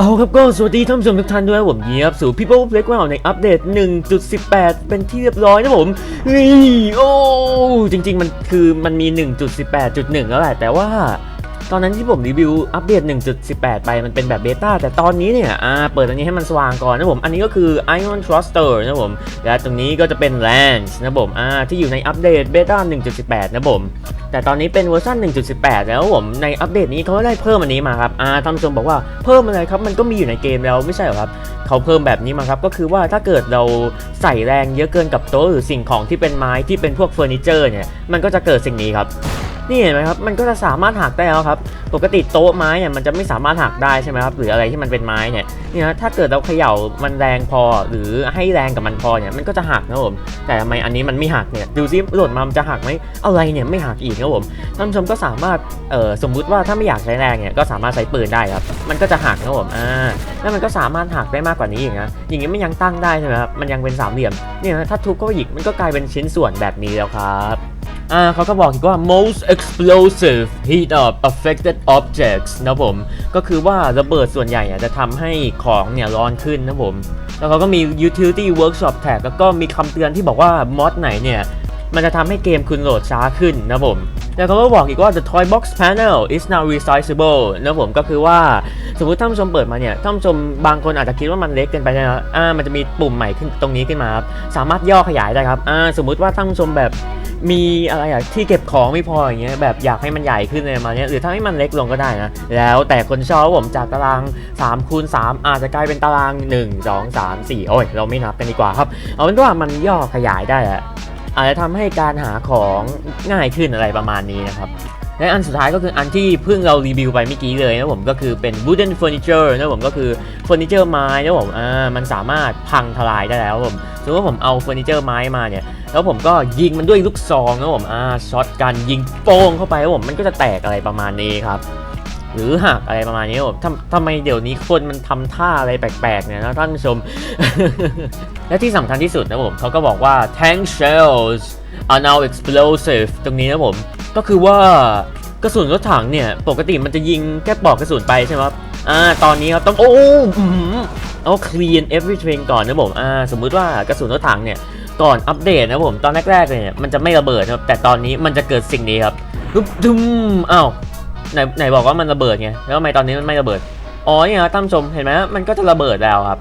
เอาครับก็สวัสดีท่านผู้ชมทุกท่านด้วยผมเยียบสู่ People Playground ในอัปเดต 1.18 เป็นที่เรียบร้อยนะผมนี่โอ้จริง ๆ มันคือมันมี 1.18.1 แล้วแหละแต่ว่า ตอนนั้นที่ผมรีวิวอัปเดต 1.18 ไปมันเป็นแบบเบต้าแต่ตอนนี้เนี่ยอ่าเปิดอันนี้ให้มันสว่างก่อนนะผม อันนี้ก็คือ Ion Thruster นะผม และตรงนี้ก็จะเป็น l a n c นะผมอ่าที่อยู่ในอัปเดตเบต้า 1.18 นะผม แต่ตอนนี้เป็นเวอร์ชัน1.18 แล้วผมในอัปเดตนี้เขาได้เพิ่มอันนี้มาครับอ่าท่านผู้ชมบอกว่าเพิ่มอะไรครับมันก็มีอยู่ในเกมแล้วไม่ใช่เหรอครับเขาเพิ่มแบบนี้มาครับก็คือว่าถ้าเกิดเราใส่แรงเยอะเกินกับโต๊ะหรือสิ่งของที่เป็นไม้ที่เป็นพวกเฟอร์นิเจอร์เนี่ยมันก็จะเกิดสิ่งนี้ครับ นี่เห็นไหมครับมันก็จะสามารถหักได้แล้วครับ ปกติโต๊ะไม้เนี่ยมันจะไม่สามารถหักได้ใช่ไหมครับหรืออะไรที่มันเป็นไม้เนี่ยเนี่ยถ้าเกิดเราเขย่ามันแรงพอหรือให้แรงกับมันพอเนี่ยมันก็จะหักนะผมแต่ทำไมอันนี้มันไม่หักเนี่ยดูซิหล่นมามันจะหักไหมอะไรเนี่ยไม่หักอีกนะผมท่านผู้ชมก็สามารถเอ่อสมมุติว่าถ้าไม่อยากใช้แรงเนี่ยก็สามารถใช้ปืนได้ครับมันก็จะหักนะผมอ่าแล้วมันก็สามารถหักได้มากกว่านี้อีกนะอย่างนี้มันยังตั้งได้ใช่ไหมครับมันยังเป็นสามเหลี่ยมเนี่ยนะถ้าทุบก็หยิกมันก็กลายเป็นชิ้นส่วนแบบนี้แล้วครับ อ่าเขาก็บอกอีกว่า most explosive heat up affected objects นะผม ก็คือว่าระเบิดส่วนใหญ่จะทำให้ของเนี่ยร้อนขึ้นนะผม แล้วเขาก็มี utility workshop tag แล้วก็มีคำเตือนที่บอกว่ามอดไหนเนี่ยมันจะทำให้เกมคุณโหลดช้าขึ้นนะผม แล้วเขาก็บอกอีกว่า the toy box panel is now resizable นะผมก็คือว่าสมมติท่านชมเปิดมาเนี่ยท่านชมบางคนอาจจะคิดว่ามันเล็กเกินไปนะอ่ามันจะมีปุ่มใหม่ขึ้นตรงนี้ขึ้นมาครับ สามารถย่อขยายได้ครับ อ่าสมมุติว่าท่านชมแบบ มีอะไรอะที่เก็บของไม่พออย่างเงี้ยแบบอยากให้มันใหญ่ขึ้นในมาเนี้ยหรือถ้าให้มันเล็กลงก็ได้นะแล้วแต่คนชอบผมจากตาราง3คูณ3อาจจะกลายเป็นตาราง 1 2 3 4 โอ้ยเราไม่นับกันดีกว่าครับ เอาเป็นว่ามันย่อขยายได้อะอาจจะทำให้การหาของง่ายขึ้นอะไรประมาณนี้นะครับ และอันสุดท้ายก็คืออันที่เพิ่งเรารีวิวไปเมื่อกี้เลยนะผมก็คือเป็น wooden furniture นะผมก็คือเฟอร์นิเจอร์ไม้นะผมอ่ามันสามารถพังทลายได้แล้วผมสมมติว่าผมเอาเฟอร์นิเจอร์ไม้มาเนี่ยแล้วผมก็ยิงมันด้วยลูกซองนะผมอ่าช็อตกันยิงโป้งเข้าไปนะผมมันก็จะแตกอะไรประมาณนี้ครับ หรือหักอะไรประมาณนี้ครับผมทำทำไมเดี๋ยวนี้คนมันทำท่าอะไรแปลกๆเนี่ยนะท่านผู้ชม และที่สำคัญที่สุดนะผมเขาก็บอกว่า tank shells are now explosive ตรงนี้นะผม ก็คือว่ากระสุนรถถังเนี่ย ปกติมันจะยิงแค่ปลอกกระสุนไปใช่ไหมครับอ่าตอนนี้ครับต้องโอ้อื้อหือเอา clean everything ก่อนนะผมอ่าสมมุติว่ากระสุนรถถังเนี่ยก่อนอัปเดตนะผมตอนแรกๆเลยเนี่ยมันจะไม่ระเบิดนะครับแต่ตอนนี้มันจะเกิดสิ่งนี้ครับดุ๊บดุมอ้าว ไหนไหนบอกว่ามันระเบิดไงแล้วทำไมตอนนี้มันไม่ระเบิดอ๋อเนี่ยครับท่านชมเห็นไหมมันก็จะระเบิดแล้วครับ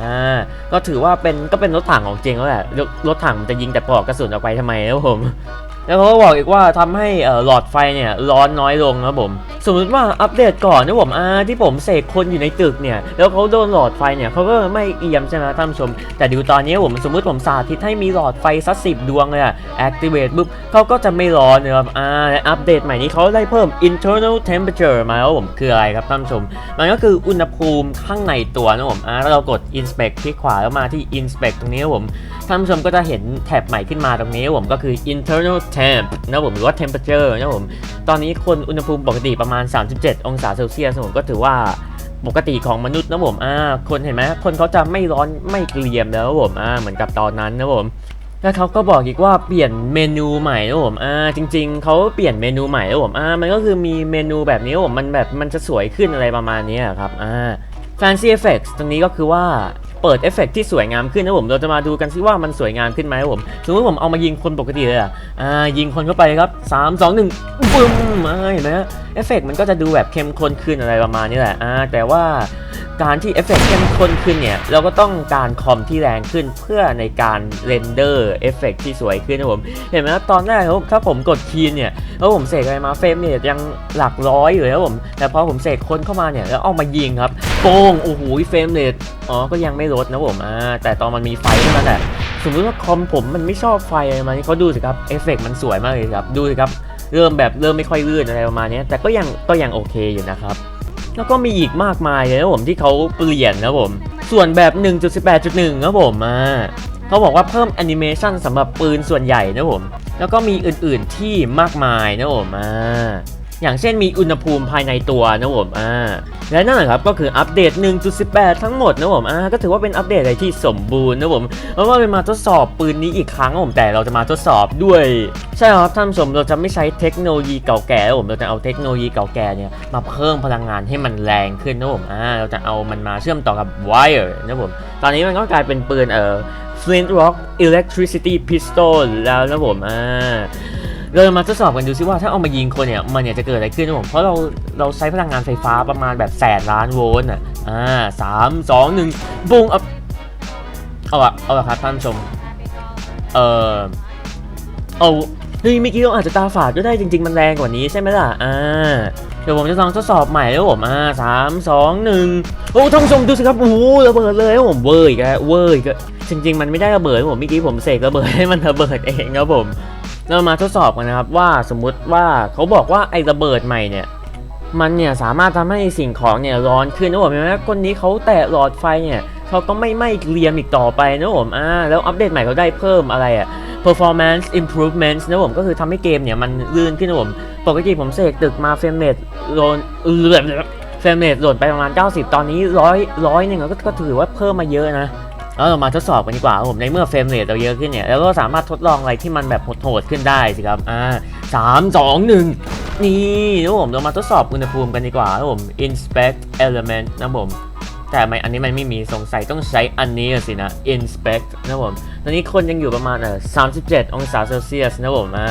อ่าก็ถือว่าเป็นก็เป็นรถถังของจริงแล้วแหละรถรถถังมันจะยิงแต่ปลอกกระสุนออกไปทำไมนะผม แล้วเขาก็บอกอีกว่าทำให้หลอดไฟเนี่ยร้อนน้อยลงนะผม สมมติว่าอัปเดตก่อนนะผมอ่าที่ผมเสกคนอยู่ในตึกเนี่ย แล้วเขาโดนหลอดไฟเนี่ยเขาก็ไม่เอี่ยมใช่ไหมท่านผู้ชม แต่ดูตอนนี้ผมสมมติผมสาธิตให้มีหลอดไฟสักสิบดวงเลยอะ activate ปุ๊บเขาก็จะไม่ร้อนนะครับอ่าอัปเดตใหม่นี้เขาได้เพิ่ม internal temperature มาแล้วผมคืออะไรครับท่านผู้ชม มันก็คืออุณหภูมิข้างในตัวนะผมอ่าถ้าเรากด inspect คลิกขวาแล้วมาที่ inspect ตรงนี้นะผม ท่านผู้ชมก็จะเห็นแท็บใหม่ขึ้นมาตรงนี้ผมก็คือ internal temp นะผมหรือว่า temperature นะผมตอนนี้คนอุณหภูมิปกติประมาณ 37 องศาเซลเซียสผมก็ถือว่าปกติของมนุษย์นะผมอ่าคนเห็นไหมคนเขาจะไม่ร้อนไม่เกรียมแล้วผมอ่าเหมือนกับตอนนั้นนะผมแล้วเขาก็บอกอีกว่าเปลี่ยนเมนูใหม่นะผมอ่าจริง ๆเขาเปลี่ยนเมนูใหม่นะผมอ่ามันก็คือมีเมนูแบบนี้นะผมมันแบบมันจะสวยขึ้นอะไรประมาณนี้ครับอ่า Fancy Effects ตรงนี้ก็คือว่า เปิดเอฟเฟกต์ที่สวยงามขึ้นนะผมเราจะมาดูกันซิว่ามันสวยงามขึ้นไหมครับผมสมมติผมเอามายิงคนปกติเลยอะอ่ายิงคนเข้าไปครับ 3 2 1ปึ้มอ่าเห็นไหมฮะเอฟเฟกต์มันก็จะดูแบบเข้มข้นขึ้นอะไรประมาณนี้แหละอ่าแต่ว่า การที่เอฟเฟกต์เข้มข้นขึ้นเนี่ย เราก็ต้องการคอมที่แรงขึ้นเพื่อในการเรนเดอร์เอฟเฟกต์ที่สวยขึ้นนะผม เห็นไหมครับตอนแรกครับถ้าผมกดคีย์เนี่ย แล้วผมเสกอะไรมาเฟรมเนี่ยยังหลักร้อยอยู่แล้วผม แต่พอผมเสกคนเข้ามาเนี่ย แล้วเอามายิงครับโป้งโอ้โหเฟรมเรทอ๋อก็ยังไม่ลดนะผมอ่าแต่ตอนมันมีไฟเท่านั้นแหละสมมติว่าคอมผมมันไม่ชอบไฟอะไรมานี่เขาดูสิครับเอฟเฟกต์มันสวยมากเลยครับดูสิครับเริ่มแบบเริ่มไม่ค่อยลื่นอะไรประมาณนี้แต่ก็ยังก็ยังโอเคอยู่นะครับ แล้วก็มีอีกมากมายเลยนะผมที่เขาเปลี่ยนนะผม ส่วนแบบ 1.18.1นะผมอ่าเขาบอกว่าเพิ่มแอนิเมชันสำหรับปืนส่วนใหญ่นะผม แล้วก็มีอื่นๆที่มากมายนะผมอ่า อย่างเช่นมีอุณหภูมิภายในตัวนะผมอ่าและนั่นแหละครับก็คืออัปเดต 1.18 ทั้งหมดนะผมอ่าก็ถือว่าเป็นอัปเดตอะไรที่สมบูรณ์นะผมเพราะว่าเป็นมาทดสอบปืนนี้อีกครั้งนะผมแต่เราจะมาทดสอบด้วย ใช่ครับท่านผู้ชมเราจะไม่ใช้เทคโนโลยีเก่าแก่นะผมเราจะเอาเทคโนโลยีเก่าแก่เนี่ยมาเพิ่มพลังงานให้มันแรงขึ้นนะผมอ่าเราจะเอามันมาเชื่อมต่อกับไวร์นะผมตอนนี้มันก็กลายเป็นปืนเอ่อ Flint Rock Electricity Pistol แล้วนะผมอ่า เรามาทดสอบกันดูซิว่าถ้าเอามายิงคนเนี่ยมันเนี่ยจะเกิดอะไรขึ้นนะผมเพราะเราเราใช้พลังงานไฟฟ้าประมาณแบบแสนล้านโวลต์อะอ่าสามสองหนึ่งบุ้งเอาเอาอะเอาละครับท่านผู้ชมเออเอาเฮ้ยเมื่อกี้เราอาจจะตาฝาดก็ได้จริง ๆ มันแรงกว่านี้ใช่ไหมล่ะอ่าเดี๋ยวผมจะลองทดสอบใหม่แล้วผมอ่าสามสองหนึ่งโอ้ท่านผู้ชมดูสิครับโอ้ระเบิดเลยผมเวอร์อีกแล้วเวอร์อีกจริง ๆ มันไม่ได้ระเบิดผมเมื่อกี้ผมเสกระเบิดให้มันระเบิดเองครับผม เรามาทดสอบกันนะครับว่าสมมุติว่าเขาบอกว่าไอ้ระเบิดใหม่เนี่ยมันเนี่ยสามารถทำให้สิ่งของเนี่ยร้อนขึ้นนะผมเห็นไหมคนนี้เขาแตะหลอดไฟเนี่ยเขาก็ไม่ไหม้เรียมอีกต่อไปนะผมอ่าแล้วอัปเดตใหม่เขาได้เพิ่มอะไรอะ performance improvements นะผมก็คือทำให้เกมเนี่ยมันลื่นขึ้นนะผมปกติผมเสกตึกมาเฟรมเรทโหลนเลื่อนเฟรมเรทโหลดไปประมาณ 90 ตอนนี้ร้อยร้อยหนึ่งก็ถือว่าเพิ่มมาเยอะนะ แล้วเรามาทดสอบกันดีกว่าครับผมในเมื่อเฟรมเรทเราเยอะขึ้นเนี่ยแล้วก็สามารถทดลองอะไรที่มันแบบโหดๆขึ้นได้สิครับอ่าสามสองหนึ่งนี่นะผมเรามาทดสอบอุณหภูมิกันดีกว่าครับผม inspect element นะผมแต่ไม่อันนี้มันไม่มีสงสัยต้องใช้อันนี้สินะ inspect นะผมตอนนี้คนยังอยู่ประมาณเออ37องศาเซลเซียสนะผมอ่า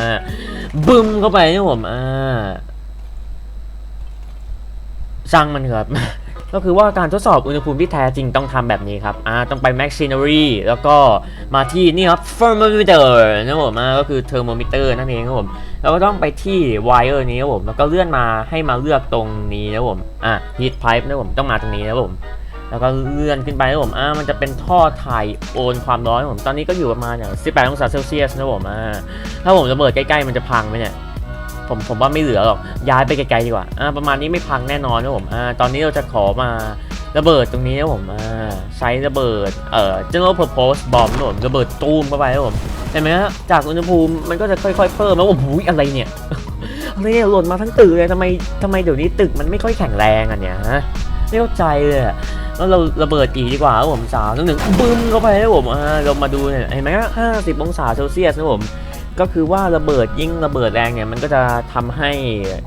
บึ้มเข้าไปนะผมอ่าช่างมันครับ ก็คือว่าการทดสอบอุณหภูมิที่แท้จริงต้องทำแบบนี้ครับอ่าต้องไป machinery แล้วก็มาที่นี่ครับ thermometer นะผมอ่าก็คือ thermometer นั่นเองครับผมแล้วก็ต้องไปที่ wire นี้ครับผมแล้วก็เลื่อนมาให้มาเลือกตรงนี้นะผมอ่า heat pipe นะผมต้องมาตรงนี้นะผมแล้วก็เลื่อนขึ้นไปนะผม อ่า มันจะเป็นท่อถ่ายโอนความร้อนนะผม ตอนนี้ก็อยู่ประมาณเนี่ย18 องศาเซลเซียสนะผม อ่า ถ้าผมระเบิดใกล้ๆ มันจะพังไหมเนี่ย ผมผมว่าไม่เหลือหรอกย้ายไปไกลๆดีกว่าอ่าประมาณนี้ไม่พังแน่นอนนะผมอ่าตอนนี้เราจะขอมาระเบิดตรงนี้นะผมอ่าใช้ระเบิดเอ่อ general purpose bomb นะผมระเบิดตูมเข้าไปนะผมเห็นไหมฮะจากอุณหภูมิมันก็จะค่อยๆเพิ่มแล้วโอ้โหอะไรเนี่ยอะไรเนี่ยหล่นมาทั้งตึกเลยทำไมทำไมเดี๋ยวนี้ตึกมันไม่ค่อยแข็งแรงอะเนี่ยฮะไม่เข้าใจเลยแล้วเราระเบิดอีกดีกว่าครับผมสามหนึ่งบึ้มเข้าไปครับผมอ่าเรามาดูเนี่ยเห็นไหมฮะห้าสิบองศาเซลเซียสนะผม ก็คือว่าระเบิดยิ่งระเบิดแรงเนี่ยมันก็จะทำให้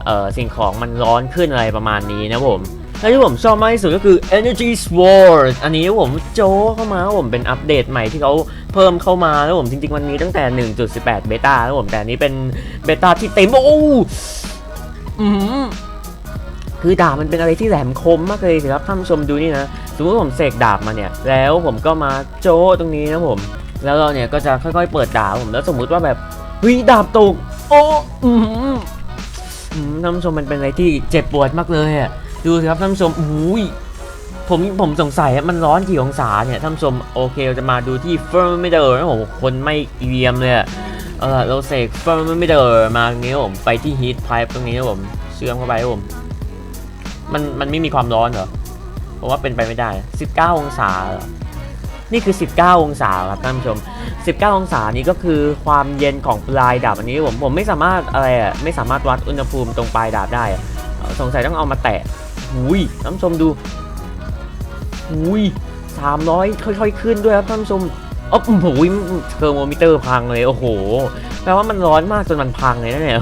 เอ่อสิ่งของมันร้อนขึ้นอะไรประมาณนี้นะผมและที่ผมชอบมากที่สุดก็คือ Energy Sword อันนี้ผมโจเข้ามาผมเป็นอัปเดตใหม่ที่เขาเพิ่มเข้ามาแล้วผมจริง ๆ มันมีตั้งแต่ 1.18 เบต้าแล้วผมแต่อันนี้เป็นเบต้าที่เต็มโอ้อืมคือดาบมันเป็นอะไรที่แหลมคมมากเลยสิครับท่านผู้ชมดูนี่นะสมมติผมเสกดาบมาเนี่ย แล้วผมก็มาโจตรงนี้นะผมแล้วเราเนี่ยก็จะค่อยๆ เปิดดาบผมแล้วสมมุติว่าแบบ เฮ้ยดาบตก โอ้อืมท่านผู้ชมมันเป็นอะไรที่เจ็บปวดมากเลยอะ ดูสิครับท่านผู้ชมอุ้ยผมผมสงสัยอะมันร้อนกี่องศาเนี่ยท่านผู้ชมโอเคเราจะมาดูที่ thermometer นะผมคนไม่เอียมเลยอะเออเราเสก thermometer มาตรงนี้ครับผมไปที่ heat pipe ตรงนี้ผมเชื่อมเข้าไปผม มันมันไม่มีความร้อนเหรอผมว่าเป็นไปไม่ได้ 19 องศาเหรอ นี่คือ 19 องศาครับท่านผู้ชม 19 องศานี้ก็คือความเย็นของปลายดาบอันนี้ผมผมไม่สามารถอะไรอะไม่สามารถวัดอุณหภูมิตรงปลายดาบได้อะเอ่อสงสัยต้องเอามาแตะหุยท่านผู้ชมดูหุย300 ค่อยๆ ขึ้นด้วยครับท่านผู้ชมอ๋อโอ้ยเทอร์โมมิเตอร์พังเลย โอ้โห แปลว่ามันร้อนมากจนมันพังเลยนะเนี่ย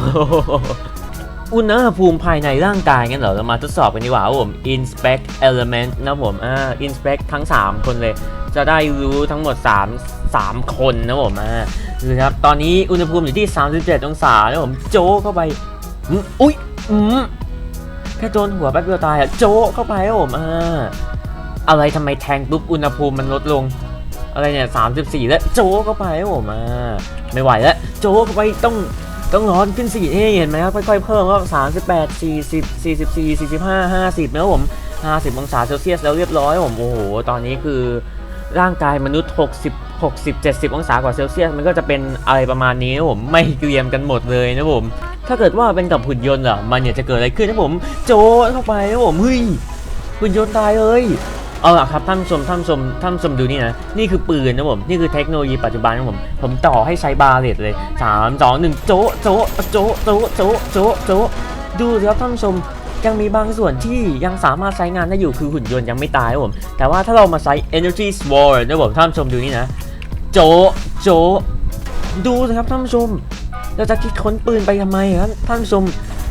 อุณหภูมิภายในร่างกายงั้นเหรอเรามาทดสอบกันดีกว่าผม inspect element นะผมอ่า inspect ทั้ง 3 คนเลย จะได้รู้ทั้งหมด 3 3 คนนะผมอ่าคือครับตอนนี้อุณหภูมิอยู่ที่ 37 องศานะผมโจเข้าไปอุ้ยอืมแค่โดนหัวแป๊บเดียวตายอะโจเข้าไปนะผมอ่าอะไรทำไมแทงปุ๊บอุณหภูมิมันลดลงอะไรเนี่ย34แล้วโจเข้าไปนะผมอ่าไม่ไหวแล้วโจเข้าไปต้อง ต้องร้อนขึ้นสิเอเห็นไหมครับค่อยๆเพิ่มก็38 40 44 45 50นะครับผม 50 องศาเซลเซียสแล้วเรียบร้อยผมโอ้โหตอนนี้คือร่างกายมนุษย์ 60 60 70 องศากว่าเซลเซียสมันก็จะเป็นอะไรประมาณนี้นะผมไม่เกรียมกันหมดเลยนะผม ถ้าเกิดว่าเป็นกับหุ่นยนต์ล่ะมันเนี่ยจะเกิดอะไรขึ้นนะผม โจดเข้าไปนะผมเฮ้ยหุ่นยนต์ตายเลย เอาล่ะครับท่านชมท่านชมท่านชมดูนี่นะ นี่คือปืนนะผมนี่คือเทคโนโลยีปัจจุบันนะผมผมต่อให้ใช้บาเลตเลย3 2 1โจะโจะโจะโจะโจะโจะโจะดูสิครับท่านชมยังมีบางส่วนที่ยังสามารถใช้งานได้อยู่คือหุ่นยนต์ยังไม่ตายครับผม แต่ว่าถ้าเรามาใช้ Energy Sword นะผมท่านชมดูนี่นะ โจะโจะดูสิครับท่านชม เราจะคิดค้นปืนไปทำไมครับท่านชม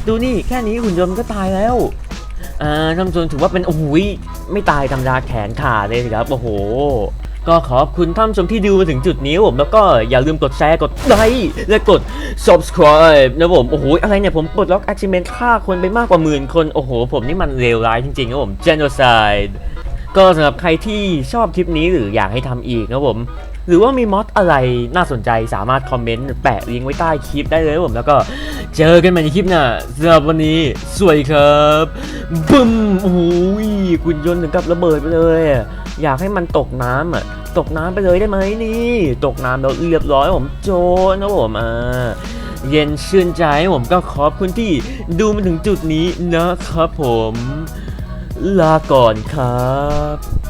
ดูนี่แค่นี้หุ่นยนต์มันก็ตายแล้วอ่าท่านชมถือว่าเป็นโอ้ย ไม่ตายธรรมดาแขนขาดเลยสิครับ โอ้โห ก็ขอบคุณท่านชมที่ดูมาถึงจุดนี้ผม แล้วก็อย่าลืมกดแชร์ กดไลค์และกด subscribe นะผม โอ้โห อะไรเนี่ย ผมปลดล็อก achievement ฆ่าคนไปมากกว่าหมื่นคน โอ้โห ผมนี่มันเลวร้ายจริงๆครับผม genocide ก็สำหรับใครที่ชอบคลิปนี้หรืออยากให้ทำอีกนะผม หรือว่ามีมอดอะไรน่าสนใจสามารถคอมเมนต์แปะลิงก์ไว้ใต้คลิปได้เลยผมแล้วก็เจอกันใหม่ในคลิปหน้าสำหรับวันนี้ สวัสดีครับบึ้มโอ้โหคุณยนต์ถึงกับระเบิดไปเลย อยากให้มันตกน้ำอะตกน้ำไปเลยได้ไหมนี่ ตกน้ำแล้วเรียบร้อยผมโจนนะผมอ่าเย็นชื่นใจผมก็ขอบคุณที่ดูมาถึงจุดนี้นะครับผม ลาก่อนครับ